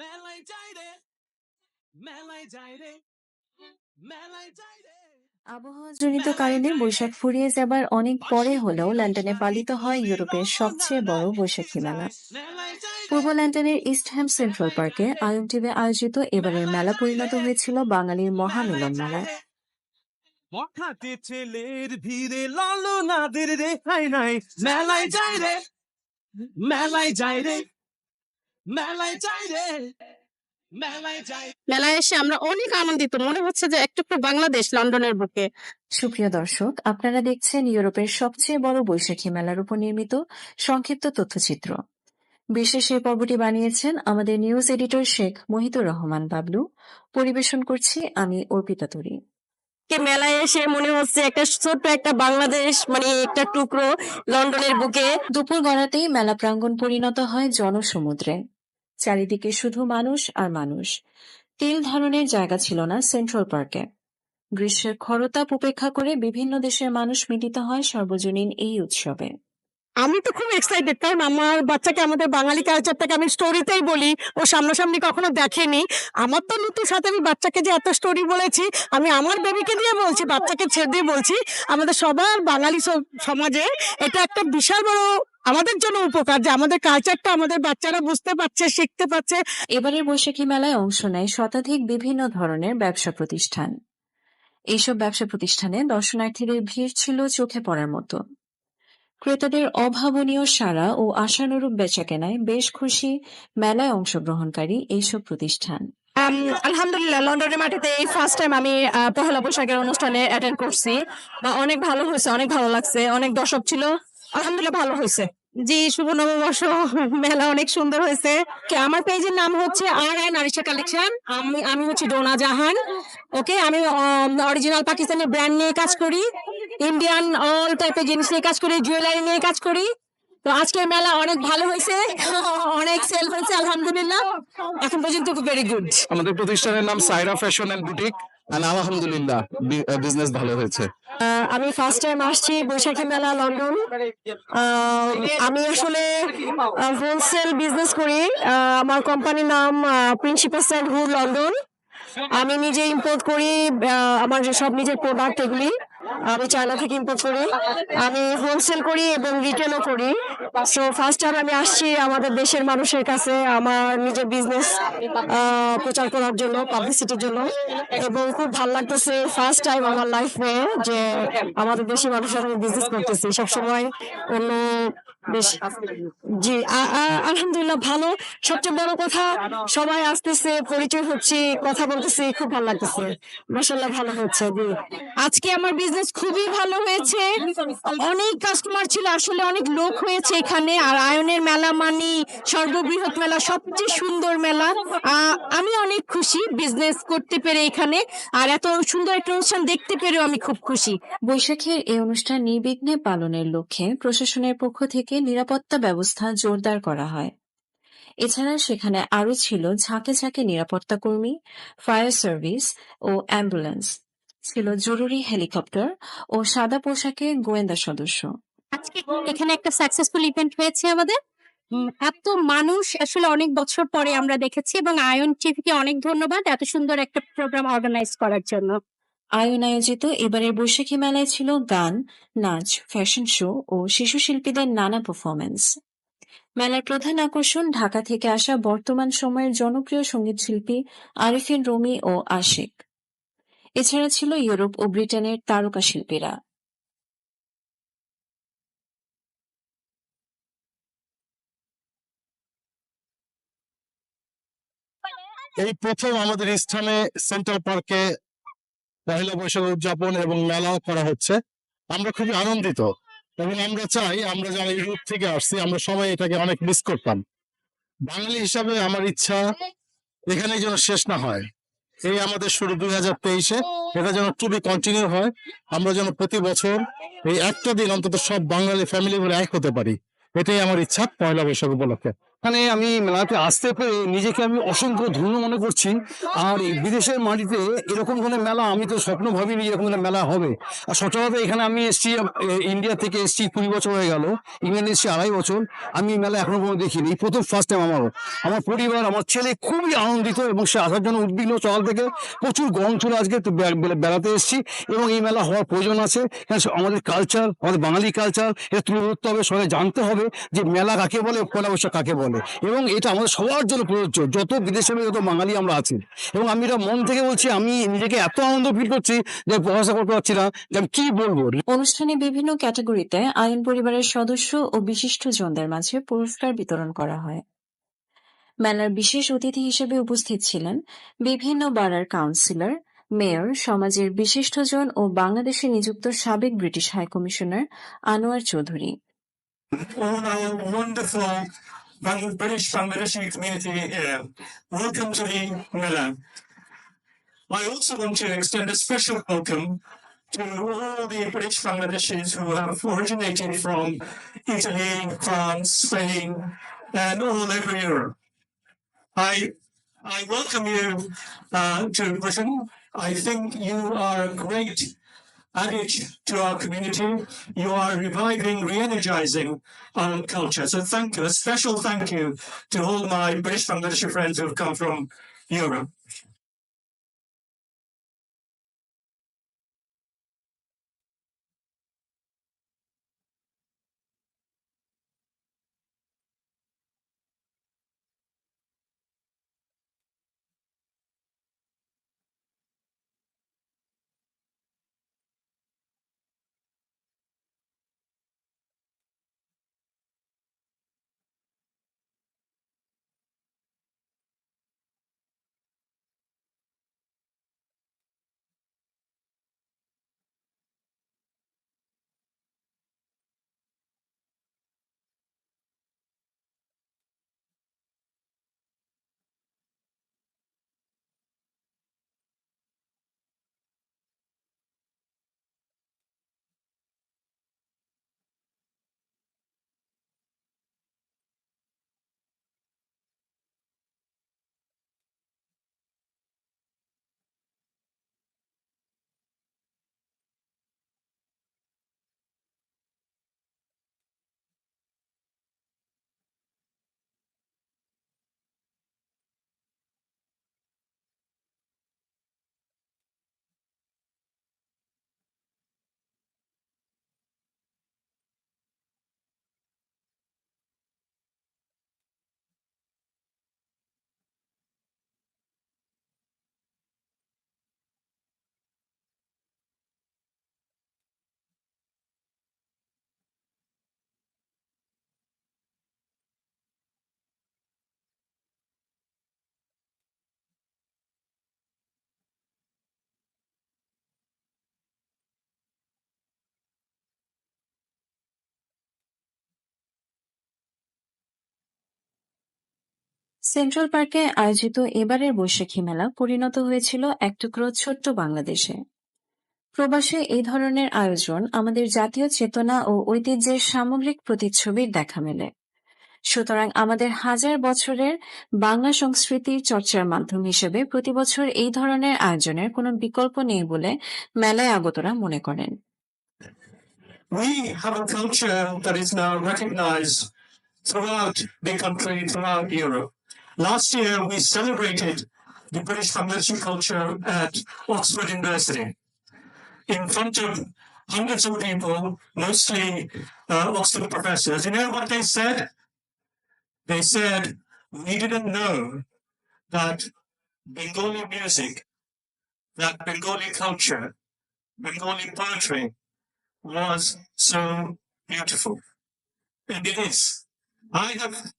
মেলায় যাই রে মেলায় যাই রে মেলায় যাই রে আবহাওয়াজনিত কারণে বৈশাখ ফুরিয়ে যাবার অনেক পরে হলেও লন্ডনে পালিত হয় ইউরোপের সবচেয়ে বড় বৈশাখী মেলা। পূর্ব লন্ডনের ইস্টহ্যাম সেন্ট্রাল পার্কে আয়ন টিভি আয়োজিত এবারের মেলা পরিণত হয়েছিল বাঙালির মহামিলন মেলায়। হঠাৎ ছেলের ভিড়ে লালনাদের রেহাই নাই। মেলায় যাই রে মেলায় যাই রে মেলায় যাই রে মেলায় এসে আমরা অনেক আনন্দিত। মনে হচ্ছে যে একটু একটু বাংলাদেশ লন্ডনের বুকে। সুপ্রিয় দর্শক আপনারা দেখছেন ইউরোপের সবচেয়ে বড় বৈশাখী মেলার উপর নির্মিত সংক্ষিপ্ত তথ্যচিত্র। বিশেষ এই পর্বটি বানিয়েছেন আমাদের নিউজ এডিটর শেখ মহিতুর রহমান বাবলু। পরিবেশন করছি আমি অর্পিতা তরি। কে মেলায় এসে মনে হচ্ছে একটা ছোট্ট একটা বাংলাদেশ মানে একটা টুকরো লন্ডনের বুকে। দুপুর গড়াতেই মেলা প্রাঙ্গণ পরিণত হয় জনসমুদ্রে। চারিদিকে শুধু মানুষ আর মানুষ। তিল ধরনের জায়গা ছিল না সেন্ট্রাল পার্কে। গ্রীষ্মের খরতাপ উপেক্ষা করে বিভিন্ন দেশের মানুষ মিলিত হয় সর্বজনীন এই উৎসবে। আমি তো খুব এক্সাইটেড কারণ আমার বাচ্চাকে আমাদের বাঙালি কালচারটাকে আমি স্টোরিতেই বলি, ও সামনাসামনি কখনো দেখেনি। আমার তো নতুন সাথে আমি বাচ্চাকে যে এত স্টোরি বলেছি, আমি আমার বেবিকে দিয়ে বলছি, বাচ্চাকে ছেড়ে দিয়ে বলছি, আমাদের সবার বাঙালি সমাজে এটা একটা বিশাল বড় আমাদের জন্য উপকার যে আমাদের কালচারটা আমাদের বাচ্চারা বুঝতে পারছে, শিখতে পারছে। এবারের বৈশাখী মেলায় অংশ নেয় শতাধিক বিভিন্ন ধরনের ব্যবসা প্রতিষ্ঠান। এইসব ব্যবসা প্রতিষ্ঠানে দর্শনার্থীদের ভিড় ছিল চোখে পড়ার মতো। ক্রেতাদের অভাবনীয় সাড়া ও আশানুরূপ বেচাকেনায় বেশ খুশি মেলায় অংশগ্রহণকারী এইসব প্রতিষ্ঠান। আলহামদুলিল্লাহ, লন্ডনের মাটিতে এই ফার্স্ট টাইম আমি পহেলা বৈশাখের অনুষ্ঠানে অ্যাটেন্ড করছি। বা অনেক ভালো হয়েছে, অনেক ভালো লাগছে, অনেক দর্শক ছিল। আলহামদুলিল্লাহ, ভালো হয়েছে। জি, শুভ নববর্ষ। মেলা অনেক সুন্দর হয়েছে। আমার পেজের নাম হচ্ছে আর আই নারিশা কালেকশন আমি আমি হচ্ছে ডোনা জাহান। ওকে আমি অরিজিনাল পাকিস্তানি ব্র্যান্ড নিয়ে কাজ করি। ইন্ডিয়ান অল টাইপের জিনিস নিয়ে কাজ করি জুয়েলারি নিয়ে কাজ করি। তো আজকের মেলা অনেক ভালো হয়েছে। অনেক সেল হয়েছে, আলহামদুলিল্লাহ। এখন পর্যন্ত ভেরি গুড আমাদের প্রতিষ্ঠানের নাম সাইরা ফ্যাশন এন্ড বুটিক আমি ফার্স্ট টাইম আসছি বৈশাখী মেলা, লন্ডন। আমি আসলে হোলসেল বিজনেস করি। আমার কোম্পানির নাম প্রিন্সিপাল সেন্ট হুড লন্ডন আমি নিজে ইম্পোর্ট করি আমার সব নিজের প্রোডাক্ট এগুলি। আমি চায়না থেকে ইম্পোর্ট করি। আমি হোলসেল করি এবং রিটেলও করি। সো ফার্স্ট টাইম আমি আসছি আমাদের দেশের মানুষের কাছে, আমার নিজের বিজনেস প্রচার করার জন্য পাবলিসিটির জন্য। এবং খুব ভালো লাগতেছে ফার্স্ট টাইম আমার লাইফে যে আমাদের দেশের মানুষের সাথে বিজনেস করতেছি। সবসময় অন্য বেশ জি আলহামদুলিল্লাহ ভালো। সবচেয়ে বড় কথা, সবাই আসতেছে, পরিচয় হচ্ছে, কথা বলতেছি, খুব ভালো লাগতেছে। মাসাল্লাহ ভালো হচ্ছে আজকে আমার বিজনেস খুবই ভালো হয়েছে। অনেক কাস্টমার ছিল, আসলে অনেক লোক হয়েছে এখানে। আর আয়নের মেলা, মানি, সর্ববৃহৎ মেলা, সবচেয়ে সুন্দর মেলা। আমি অনেক খুশি বিজনেস করতে পেরে এখানে। আর এত সুন্দর একটা অনুষ্ঠান দেখতে পেরেও আমি খুব খুশি। বৈশাখের এই অনুষ্ঠান নির্বিঘ্নে পালনের লক্ষ্যে প্রশাসনের পক্ষ থেকে নিরাপত্তা ব্যবস্থা জোরদার করা হয়। এছাড়া সেখানে আরও ছিল ঝাঁকে ঝাঁকে নিরাপত্তা কর্মী ফায়ার সার্ভিস ও অ্যাম্বুলেন্স ছিল জরুরি হেলিকপ্টার ও সাদা পোশাকে গোয়েন্দা সদস্য। আজকে এখানে একটা সাকসেসফুল ইভেন্ট হয়েছে আমাদের। এত মানুষ আসলে অনেক বছর পরে আমরা দেখেছি এবং আয়ন টিভিকে অনেক ধন্যবাদ এত সুন্দর একটা প্রোগ্রাম অর্গানাইজ করার জন্য। আয়ন আয়োজিত এবারের বৈশাখী মেলায় ছিল গান নাচ ফ্যাশন শো ও শিশু শিল্পীদের নানা পারফরমেন্স মেলার প্রধান আকর্ষণ ঢাকা থেকে আসা বর্তমান সময়ের জনপ্রিয় সংগীত শিল্পী আরিফিন রুমি ও আশিক। এছাড়া ছিল ইউরোপ ও ব্রিটেনের তারকা শিল্পীরা। এই প্রথম আমাদের স্থানে সেন্ট্রাল পার্কে পহেলা বৈশাখ উদযাপন এবং মেলা করা হচ্ছে। আমরা খুবই আনন্দিত এবং আমরা চাই, আমরা যারা ইউরোপ থেকে আসছি, আমরা সবাই এটাকে অনেক মিস করতাম। বাঙালি হিসাবে আমার ইচ্ছা এখানে যেন শেষ না হয়। এই আমাদের শুরু দুই হাজার তেইশে। এটা যেন টু বি কন্টিনিউ হয়। আমরা যেন প্রতি বছর এই একটা দিন অন্তত সব বাঙালি ফ্যামিলি বলে এক হতে পারি। এটাই আমার ইচ্ছা, পয়লা বৈশাখ উপলক্ষে। এখানে আমি মেলাতে আসতে পেরে নিজেকে আমি অসংখ্য ধন্য মনে করছি। আর এই বিদেশের মাটিতে এরকম ধরনের মেলা আমি তো স্বপ্ন ভাবিনি এরকম ধরনের মেলা হবে। আর সচরাচর এখানে আমি এসেছি ইন্ডিয়া থেকে এসেছি, কুড়ি বছর হয়ে গেল। ইংল্যান্ডে এসেছি আড়াই বছর। আমি মেলা এখনও কোনো দেখিনি। এই প্রথম ফার্স্ট টাইম আমারও আমার পরিবার, আমার ছেলে খুবই আনন্দিত এবং সে আসার জন্য উদ্বিগ্ন সকাল থেকে প্রচুর গরম ছিল আজকে। বেড়াতে এসেছি এবং এই মেলা হওয়ার প্রয়োজন আছে। আমাদের কালচার আমাদের বাঙালি কালচার এটা তুলে ধরতে হবে, সবাই জানতে হবে যে মেলা কাকে বলে, পয়লা বৈশাখ কাকে বলে। এবং এটা আমাদের সবার জন্য প্রযোজ্য। যত বিদেশে যত বাঙালি আমরা আছি। এবং আমি এটা মন থেকে বলছি আমি নিজেকে এত আনন্দ ফিল করছি যে প্রশংসা করতে পারছি না যে আমি কি বলব। অনুষ্ঠানে বিভিন্ন ক্যাটাগরিতে আইন পরিবারের সদস্য ও বিশিষ্টজনদের মাঝে পুরস্কার বিতরণ করা হয়। মেলার বিশেষ অতিথি হিসেবে উপস্থিত ছিলেন বিভিন্ন বারার কাউন্সিলর মেয়র সমাজের বিশিষ্টজন ও বাংলাদেশে নিযুক্ত সাবেক British high commissioner Anwar Chowdhury. British Bangladeshi community here. Welcome to the Mela. I also want to extend a special welcome to all the British Bangladeshis who have originated from Italy, France, Spain, and all over Europe. I I welcome you uh, to Britain. I think you are a great added to our community. You are reviving, re-energizing our culture. So thank you. A special thank you to all my British Bangladeshi friends who have come from Europe. Central পার্কে আয়োজিত এবারের বৈশাখী মেলা পরিণত হয়েছিল এক টুকরো ছোট্ট বাংলাদেশে। প্রবাসে এই ধরনের আয়োজন আমাদের জাতীয় চেতনা ও ঐতিহ্যের সামগ্রিক প্রতিচ্ছবির দেখা মেলে। সুতরাং আমাদের হাজার বছরের বাংলা সংস্কৃতির চর্চার মাধ্যম হিসেবে প্রতিবছর এই ধরনের আয়োজনের কোনো বিকল্প নেই বলে মেলায় আগতরা মনে করেন। Throughout the country, throughout Europe. Last year, we celebrated the British Bangladeshi culture at Oxford University in front of hundreds of people, mostly uh, Oxford professors. You know what they said? They said, we didn't know that Bengali music, that Bengali culture, Bengali poetry was so beautiful. And it is. I have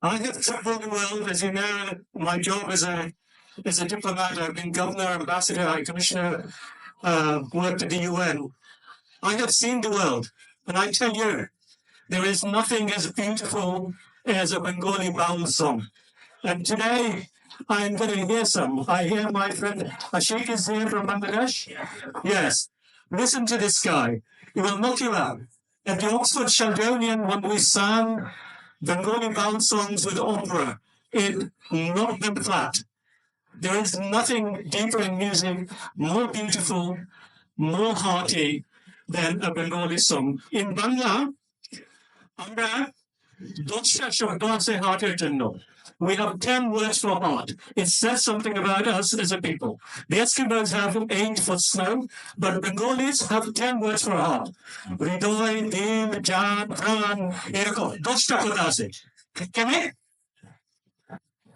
I have traveled the world, as you know, my job as a as a diplomat, I've been governor, ambassador, high commissioner, uh, worked at the UN. I have seen the world, and I tell you, there is nothing as beautiful as a Bengali baul song. And today, I'm going to hear some. I hear my friend Ashik is here from Bangladesh. Yes. Listen to this guy. He will knock you out. At the Oxford Sheldonian, when we sang Bengali bound songs with opera in knock them flat. There is nothing deeper in music, more beautiful, more hearty than a Bengali song. In Bangla, আমরা দশটা শব্দ আছে হার্টের জন্য we have 10 words for heart. It says something about us as a people. The Eskimos have eight for snow, but the Bengalis have 10 words for heart. Ridoi, Din, Jan, Han, Erko, Dosta Can we?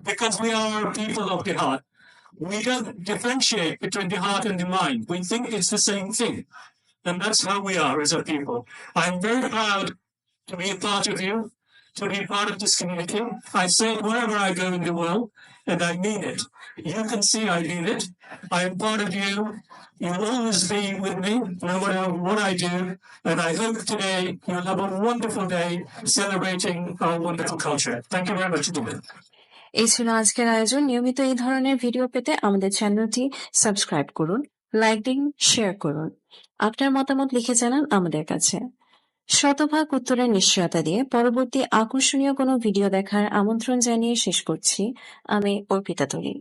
Because we are people of the heart. We don't differentiate between the heart and the mind. We think it's the same thing. And that's how we are as a people. I'm very proud to be a part of you. To be part of this community. I say it wherever I go in the world, and I mean it. You can see I mean it. I am part of you. You'll always be with me, no matter what I do. And I hope today you'll have a wonderful day celebrating our wonderful culture. Thank you very much indeed. এই ছিল আজকের আয়োজন নিয়মিত এই ধরনের video পেতে আমাদের চ্যানেলটি সাবস্ক্রাইব করুন লাইক দিন শেয়ার করুন আপনার মতামত লিখে জানান আমাদের কাছে শতভাগ উত্তরের নিশ্চয়তা দিয়ে পরবর্তী আকর্ষণীয় কোনো ভিডিও দেখার আমন্ত্রণ জানিয়ে শেষ করছি। আমি অর্পিতা তরী।